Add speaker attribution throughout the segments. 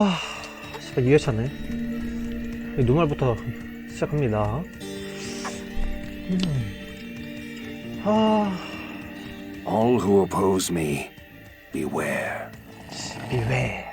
Speaker 1: 아, 진짜 2회차네. 노말부터 시작합니다. 음. 아,
Speaker 2: All who oppose me, beware.
Speaker 1: 이외.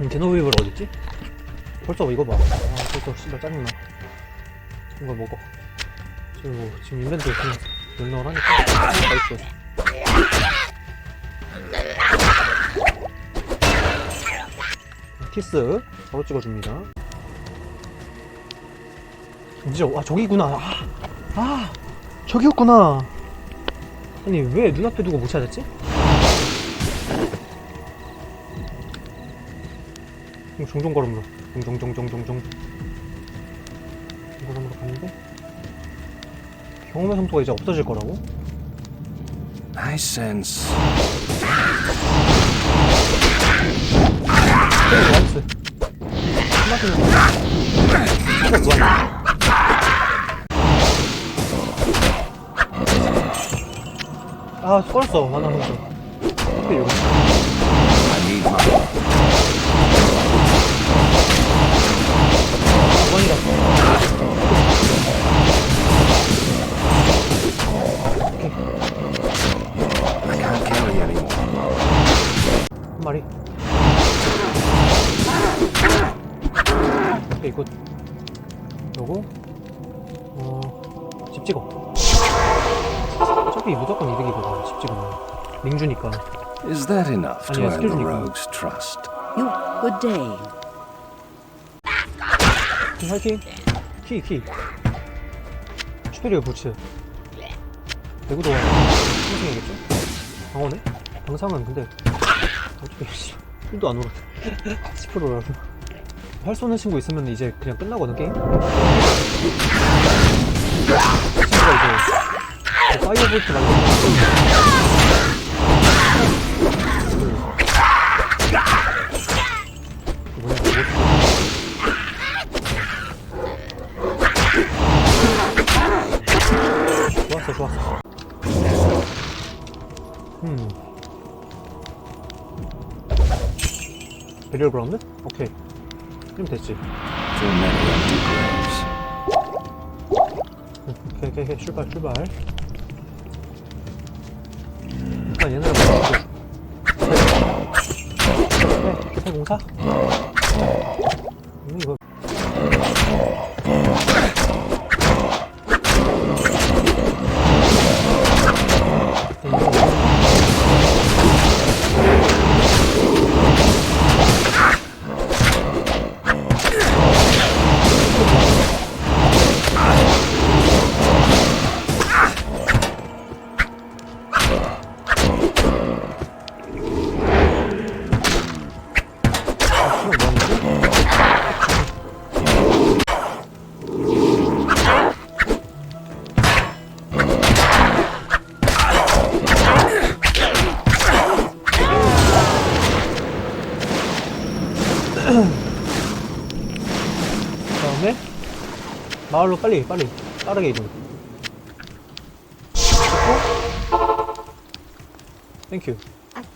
Speaker 1: 음, 데노비블 어딨지? 벌써 이거 봐. 아, 벌써 씨발 짜증나. 이거 먹어. 지금 뭐, 지금 인벤트 그냥 널널하니까. 나이스. 키스 바로 찍어줍니다. 진짜 아 저기구나. 아, 아 저기였구나. 아니 왜 눈앞에 두고 못 찾았지? 음, 종종 걸음으로 종종종종종종 경험의 성도가 이제 없어질 거라고?
Speaker 2: I sense.
Speaker 1: 나이스 한마디는 무한 아 걸었어 만화 선수 근데 이거
Speaker 2: need my
Speaker 1: 무한이라
Speaker 2: I can't carry anymore.
Speaker 1: 한 마리. 오케이, 굿. 요거, 어, 집 찍어. 어차피 무조건 이득이거든, 집 찍으면. 링주니까.
Speaker 2: Is that enough to
Speaker 1: 아니야,
Speaker 2: earn the
Speaker 1: 스킬주니까.
Speaker 2: rogue's trust?
Speaker 3: You, good day.
Speaker 1: 팀 화이팅! 키, 키. 슈페리어 부츠. 내구도가 1승이겠죠? 방어네? 방상은 근데, 어차피, 1도 안 오르네. 10%라서. 활 쏘는 친구 있으면 이제 그냥 끝나거든, 게임? 친구가 이제, 그 파이어볼트 말고. 베리얼 그라운드? 오케이. 그럼 됐지.
Speaker 2: Too many empty graves.
Speaker 1: 오케이 오케이 오케이. 출발 출발. 일단 얘네를 먼저. 네, 기타 공사 마을로 빨리 빨리 빠르게 이동. 땡큐.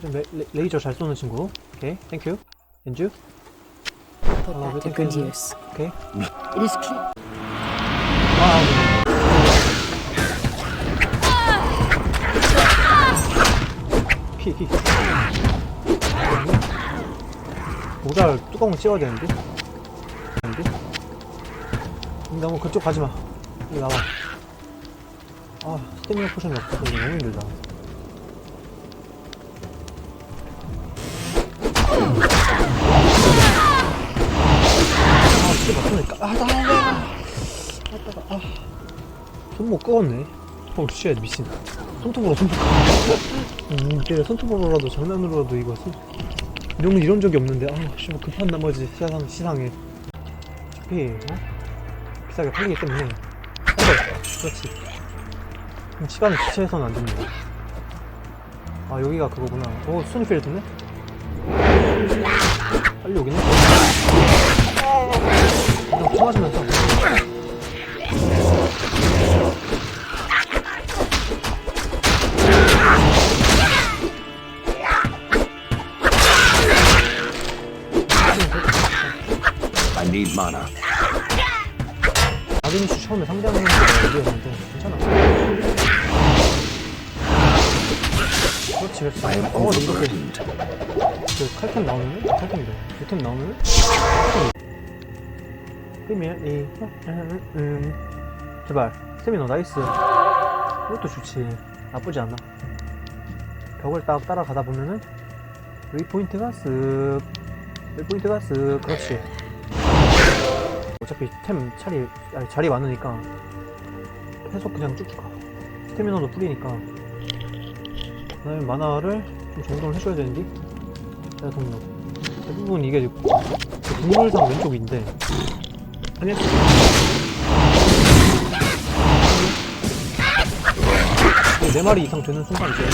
Speaker 1: 좀 레, 레, 레 이저 잘 쏘는 친구. 오케이, 땡큐. 엔주. You.
Speaker 3: use.
Speaker 1: 오케이.
Speaker 3: It is true.
Speaker 1: 와우. 피, 피. 모자 뚜껑을 씌워야? 되는데? 너무 그쪽 가지 마. 여기 나와. 아, 스태미나 포션이 이거 너무 힘들다. 아, 진짜 맞으니까. 아, 나, 나, 나. 아따가, 아. 손못 끄었네. 어, 쉣, 미친. 손톱으로, 손톱으로. 음, 손톱으로라도, 장난으로라도 이거, 손, 이런, 이런 적이 없는데, 아, 씨, 뭐 급한 나머지 시상, 시상에. 어차피, 어? 비싸게 팔리기 때문에. 그렇지. 시간을 지체해서는 안 됩니다. 아, 여기가 그거구나. 오, 소니필드네? 빨리 오긴 해. 그냥 쳐맞으면서. 처음에 상대하는 게 어디였는데 괜찮아 그렇지 그렇지. 어 이렇게. 그 칼템 나오면은 칼템이래 요템 나오면은 그러면 이 음, 음. 제발. 세미너 나이스. 이것도 좋지. 나쁘지 않아. 벽을 딱 따라가다 보면은 웨이포인트가 쓱. 웨이포인트가 쓱. 그렇지 어차피 템 차리 아니 자리 많으니까 계속 그냥 쭉쭉 가. 스태미너도 풀이니까. 그다음에 만화를 좀 정돈을 해줘야 되는데 내가 동료 대부분 이게 그 동물상 왼쪽인데 아니야 이게 네 마리 이상 되는 순간 이제.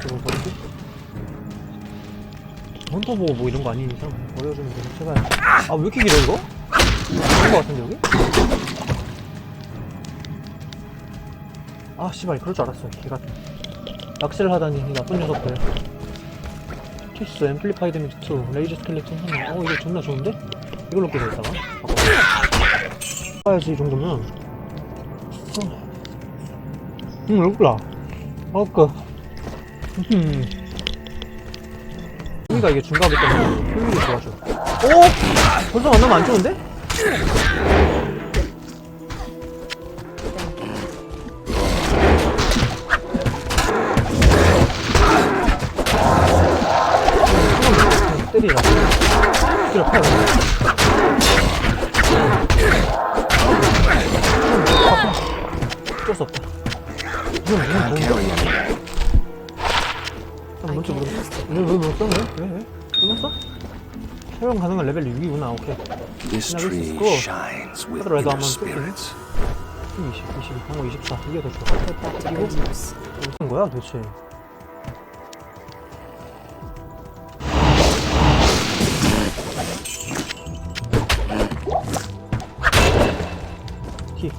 Speaker 1: 지금 버리고 헌터 보고 뭐 이런 거 아니니까 버려주면 되고 제발 아왜 이렇게 길어 이거? 그런 거 같은데 여기? 아 씨발 그럴 줄 알았어 걔가 낚시를 하다니 이 나쁜 녀석들 티스 앰플리파이드 2 레이저 스켈레톤 하나 어 이거 존나 좋은데? 이걸로 끼고 있다가 봐야지 이 정도면 어. 응 여기라 아까 음. 여기가 이게 중갑이 때문에 효율이 좋아져. 오! 벌써 만나면 안 좋은데? 때리라. 때려 패. 어쩔 수 없다. 이건 무슨 사용 가능한 레벨 6이구나. 오케이.
Speaker 2: This tree shines with
Speaker 1: 그래도
Speaker 2: inner
Speaker 1: 한번 뜯기네.
Speaker 2: spirits.
Speaker 1: 20, 22, 방어 24. 이게 더 좋아. 딱 그리고 무슨 거야 도대체? 키.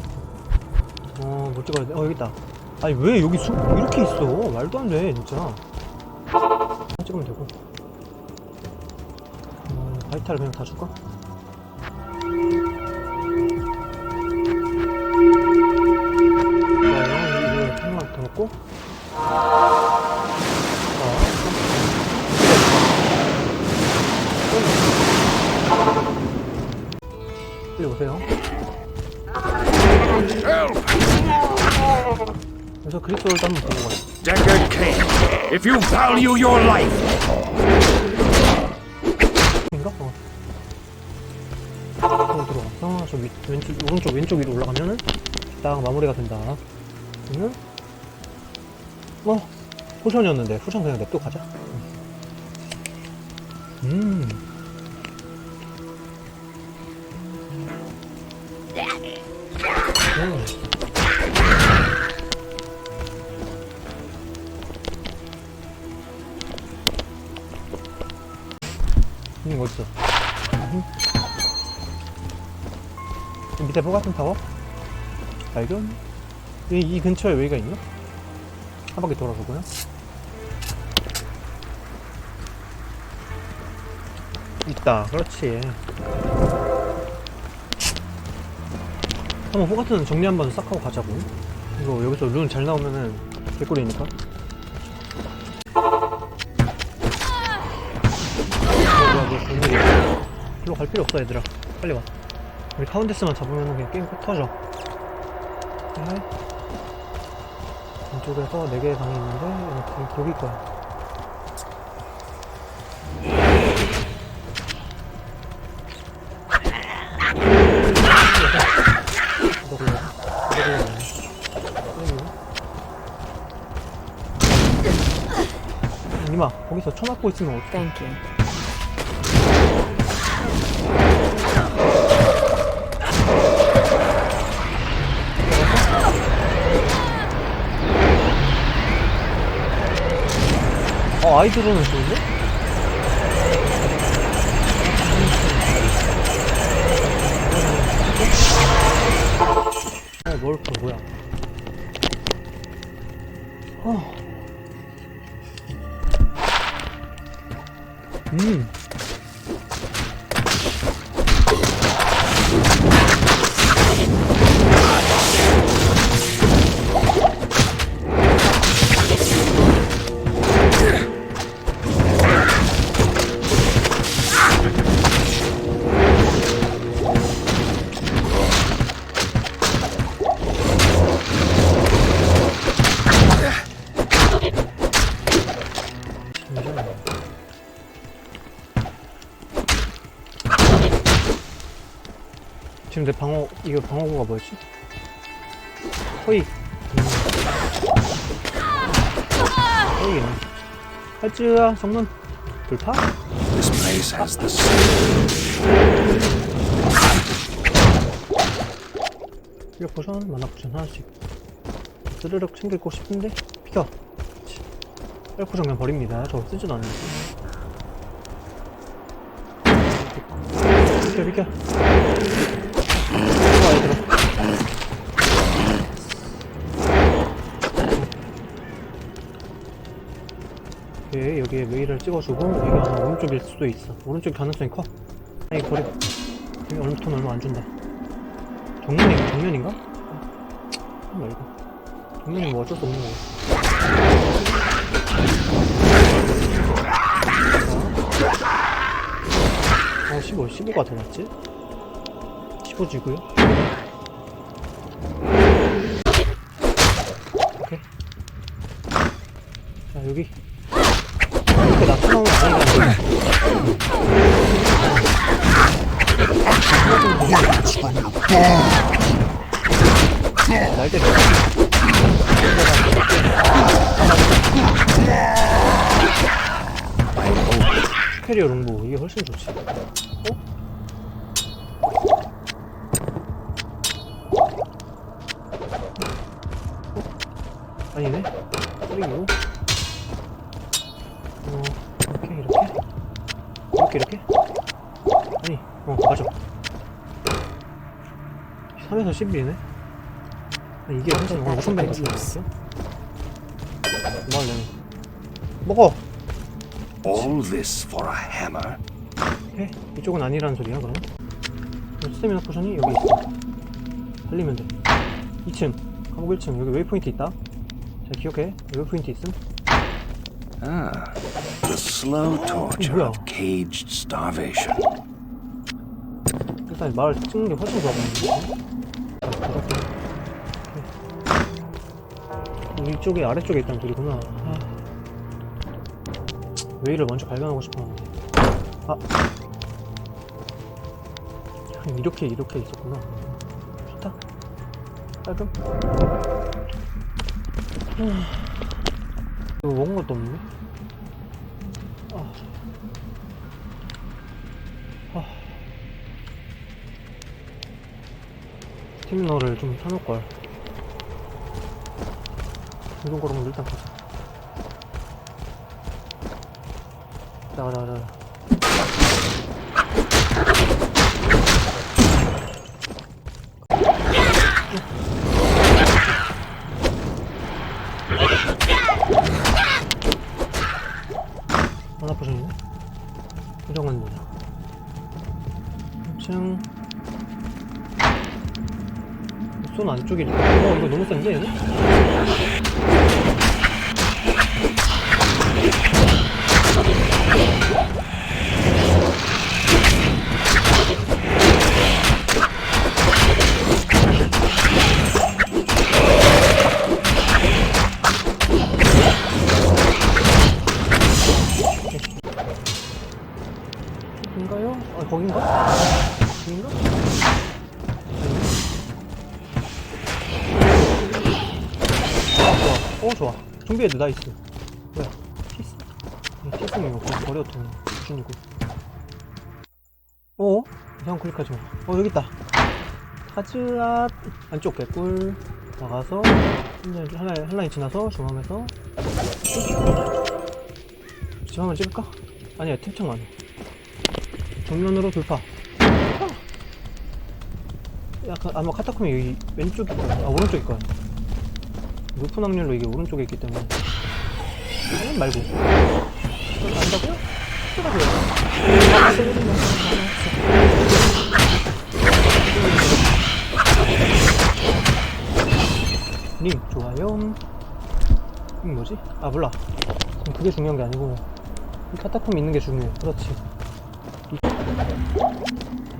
Speaker 1: 어, 못 찍어야 돼. 어, 여기 있다. 아니, 왜 여기 수, 이렇게 있어? 말도 안 돼, 진짜. 찍으면 되고. 어, 바이탈 그냥 다 줄까? 좋아요. 이거 한번 더 먹고. 빨리 오세요. 그래서 그리스도를 한번 보고 가요.
Speaker 2: Deckard Cain, if you value your life,
Speaker 1: 왼쪽, 오른쪽, 왼쪽 위로 올라가면은 딱 마무리가 된다. 그러면 어, 포션이었는데 포션 그냥 냅둬 가자. 음. 음. 음, 보 같은 타워? 발견? 이, 이 근처에 여기가 있나? 한 바퀴 돌아보고요. 있다. 그렇지. 한번 호가트는 정리 한번 싹 하고 가자고. 이거 여기서 룬 잘 나오면은 개꿀이니까. 일이야. 일로 갈 필요 없어, 얘들아. 빨리 와. 우리 카운데스만 잡으면 그냥 게임 끝 터져. 네. 이쪽에서 4개의 방이 있는데, 여기, 여기 거야. 니마, 거기서 쳐맞고 있으면 어떡해. 어, 아이들은 좋은데? 어, 뭘그 뭐야? 어. 음. 이거 방어구가 뭐였지? 허익 음. 허익이네 하즈야 정문 돌파?
Speaker 2: This place has the same.
Speaker 1: 필력 포션, 만화 포션 하나씩 스르륵 챙기고 싶은데 그치. 빨 포션 그냥 버립니다 저거 쓰지도 않는데 비켜 비켜 오케이 여기에 메일을 찍어주고 여기 아마 오른쪽일 수도 있어. 오른쪽 가능성이 커. 아니 버려 여기 돈 얼마 안 준다. 정면인가? 정면인가? 아, 말고. 정면이 뭐 어쩔 수 없는 거고 어 15, 15가 더 낫지? 15지고요 여기. 이렇게 나타나오면 아니잖아 날 때려 캐리어 롱보 이게 훨씬 좋지 어 맞아 3에서 11이네? 이게 훨씬 어, 5천 배니까 좋았어? 뭐할래 먹어.
Speaker 2: All this for a hammer?
Speaker 1: 오케이 이쪽은 아니라는 소리야 그러면 스태미나 포션이 여기 있어. 달리면 돼. 2층. 감옥 1층. 여기 웨이포인트 있다. 자 기억해. 웨이포인트 있음?
Speaker 2: Ah, the slow torture
Speaker 1: 뭐야?
Speaker 2: of caged starvation.
Speaker 1: 일단 마을 찍는 게 훨씬 좋아 보이는데. 오케이. 이쪽에 아래쪽에 있다는 소리구나 아. 웨이를 먼저 발견하고 싶었는데 아 이렇게 이렇게 있었구나 좋다 깔끔 음. 이거 먹은 것도 없네 티미너를 좀 사놓을걸 이런 거로는 일단 가자. 나가 나가 나가 하나 포션이네? 이정은 뭐야 3층 손 안쪽이니까 어 이거 너무 센데 얘는? 어 좋아. 준비해도 나이스. 뭐야? 피스? 이 피스는 이거 그냥 버려도 수준이고. 어? 이상 클릭하지 마. 어 여기 있다. 카즈아 안쪽 개꿀 나가서 한라인 한라인 지나서 중앙에서 한번 찍을까? 아니야 탭창만 해. 정면으로 돌파. 약간 아마 카타콤이 여기 왼쪽일 거야. 아 오른쪽일 거야. 높은 확률로 이게 오른쪽에 있기 때문에. 아니 말고. 그걸 안다고요? 쓰라고요. 님 좋아요. 이게 뭐지? 아 몰라. 그럼 그게 중요한 게 아니고 이 카타콤 있는 게 중요해. 그렇지.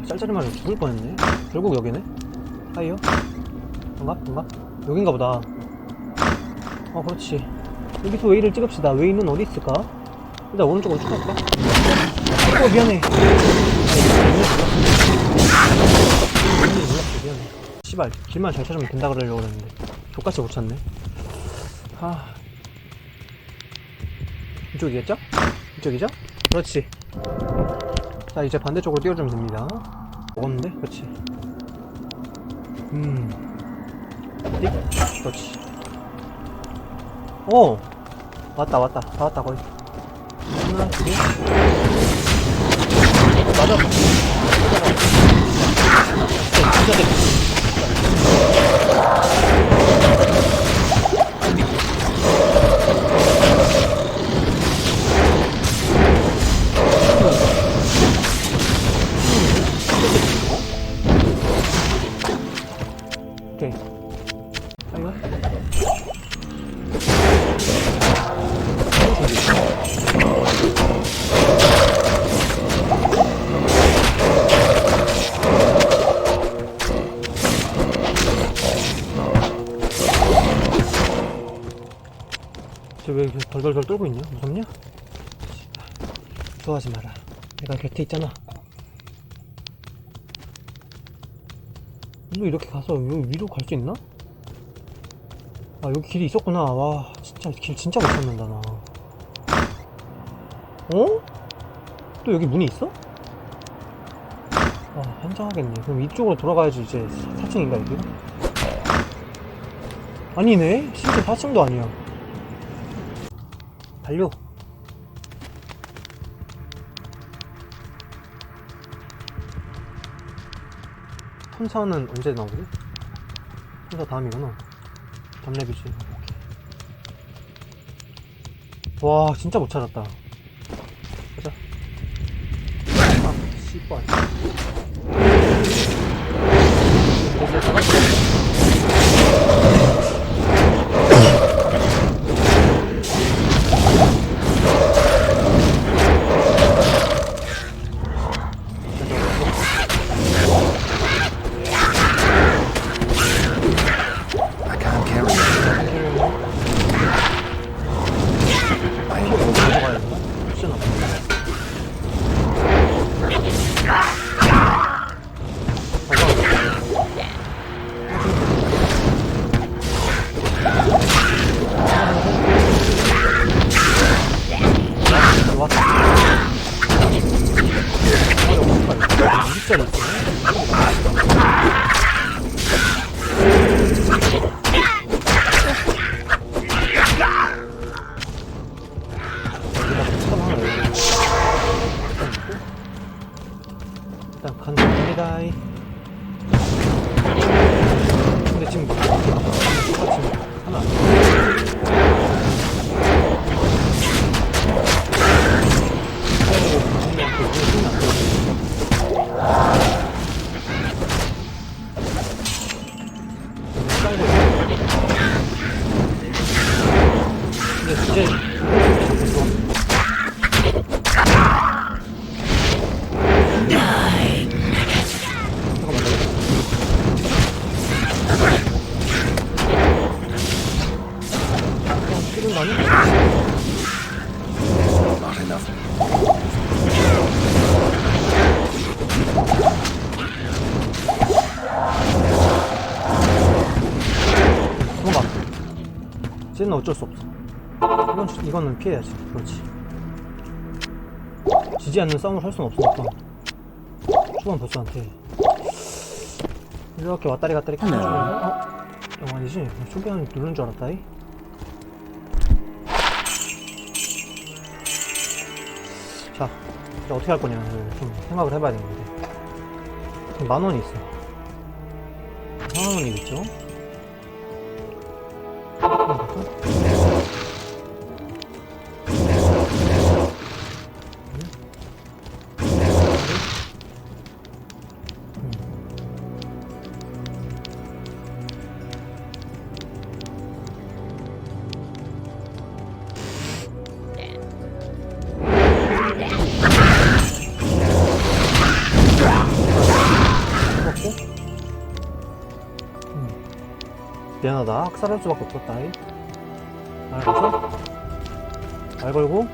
Speaker 1: 짤짤이 말로 죽을 뻔했네. 결국 여기네. 하이요. 반가? 반가? 여긴가 보다. 어, 그렇지. 여기서 웨이를 찍읍시다. 웨이는 어디 있을까? 일단 오른쪽으로 쭉 갈까? 어, 미안해. 씨발 길만 잘 찾으면 된다 그러려고 그랬는데 족같이 못 찾네 아 이쪽이겠죠? 이쪽이죠? 그렇지 자 이제 반대쪽으로 띄워주면 됩니다 먹었는데? 그렇지 음 띡 그렇지 오 왔다 왔다 다 왔다 거의 하나 두개 맞아 진짜 돼. 오케이. 덜덜덜 떨고 있냐? 무섭냐? 좋아하지 마라. 내가 곁에 있잖아. 일로 이렇게 가서 여기 위로 갈 수 있나? 아 여기 길이 있었구나. 와 진짜 길 진짜 못 찾는다 나. 어? 또 여기 문이 있어? 아 환장하겠네. 그럼 이쪽으로 돌아가야지 이제 4층인가 여기가? 아니네. 진짜 4층도 아니야. 달려. 탐사는 언제 나오지? 탐사 다음이구나. 담랩이지. 와, 진짜 못 찾았다. 가자. 아, 씨발. 쟤는 어쩔 수 없어. 이건, 주- 이거는 피해야지. 그렇지. 지지 않는 싸움을 할 수는 없으니까. 초반 보스한테. 이렇게 왔다리 갔다리
Speaker 3: Hello.
Speaker 1: 어? 영환이지? 초기화는 누른 줄 알았다이? 자, 이제 어떻게 할 거냐를 좀 생각을 해봐야 되는데. 지금 만 원이 있어. 만 원이 있죠? 미안하다 학살할 수밖에 없었다 이. 말 걸어서 말 걸고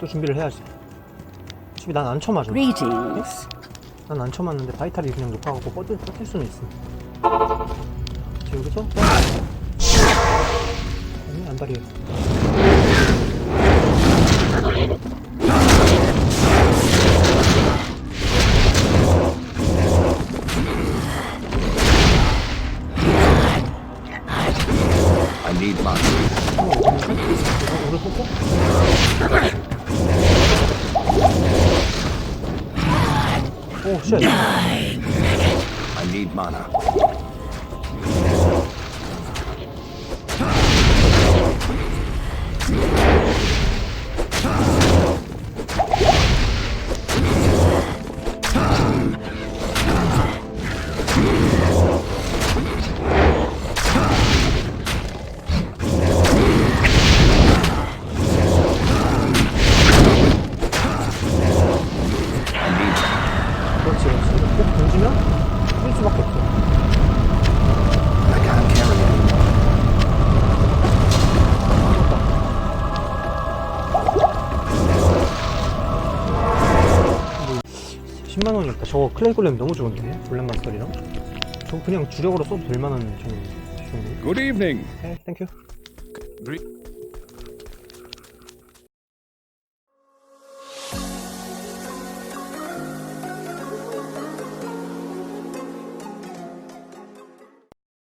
Speaker 1: 또 준비를 해야지 어차피 난안 쳐맞아
Speaker 3: Greetings.
Speaker 1: 난안 쳐맞는데 바이탈이 그냥 높아갖고 뻗을, 뻗을 수는 있어. 자, 여기서 아니 안달이 저거 클레이 골렘 너무 좋은데 블랙마스터리랑. 저 그냥 주력으로 써도 될 만한 정도.
Speaker 4: Good evening.
Speaker 1: 네, 땡큐.